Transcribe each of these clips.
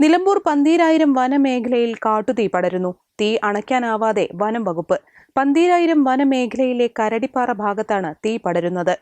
Nilambur പന്തീരായിരം വനമേഖലയിൽ കാട്ടുതീ പടരുന്നു. തീ അണയ്ക്കാനാവാതെ വനം വകുപ്പ്. പന്തീരായിരം വനമേഖലയിലെ കരടിപ്പാറ ഭാഗത്താണ് തീ പടരുന്നത്.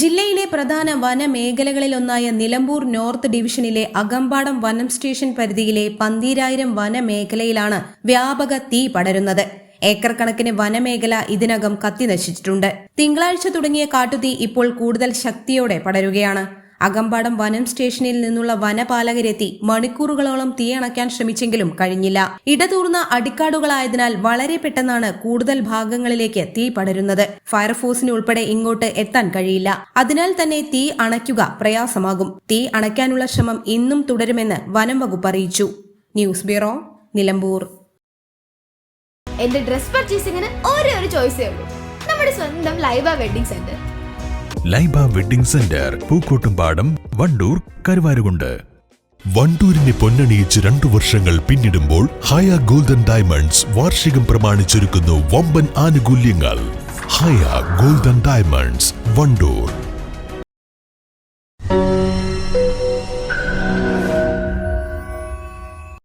ജില്ലയിലെ പ്രധാന വനമേഖലകളിലൊന്നായ നിലമ്പൂർ നോർത്ത് ഡിവിഷനിലെ അകമ്പാടം വനം സ്റ്റേഷൻ പരിധിയിലെ പന്തീരായിരം വനമേഖലയിലാണ് വ്യാപക തീ പടരുന്നത്. ഏക്കർ കണക്കിന് വനമേഖല ഇതിനകം കത്തിനശിച്ചിട്ടുണ്ട്. തിങ്കളാഴ്ച തുടങ്ങിയ കാട്ടുതീ ഇപ്പോൾ കൂടുതൽ ശക്തിയോടെ പടരുകയാണ്. അകമ്പാടം വനം സ്റ്റേഷനിൽ നിന്നുള്ള വനപാലകരെത്തി മണിക്കൂറുകളോളം തീയണയ്ക്കാൻ ശ്രമിച്ചെങ്കിലും കഴിഞ്ഞില്ല. ഇടതൂർന്ന അടിക്കാടുകളായതിനാൽ വളരെ പെട്ടെന്നാണ് കൂടുതൽ ഭാഗങ്ങളിലേക്ക് തീ പടരുന്നത്. ഫയർഫോഴ്സിന് ഉൾപ്പെടെ ഇങ്ങോട്ട് എത്താൻ കഴിയില്ല. അതിനാൽ തന്നെ തീ അണയ്ക്കുക പ്രയാസമാകും. തീ അണയ്ക്കാനുള്ള ശ്രമം ഇന്നും തുടരുമെന്ന് വനം വകുപ്പ് അറിയിച്ചു. News bureau Nilambur. എന്റെ ഡ്രസ് പർച്ചേസിംഗിന് ഒരേ ഒരു ചോയ്സേ ഉള്ളൂ. നമ്മുടെ സ്വന്തം Laiba wedding centre. Laiba wedding centre Pookkottumpadam Wandoor Karuvarakundu. വണ്ടൂരിനെ പൊന്നണിയിച്ച് രണ്ടു വർഷങ്ങൾ പിന്നിടുമ്പോൾ ഹയ ഗോൾഡൻ ഡയമണ്ട്സ് വാർഷികം പ്രമാണിച്ചൊരുക്കുന്നു വമ്പൻ ആനുകൂല്യങ്ങൾ. Haya golden diamonds Vandoor.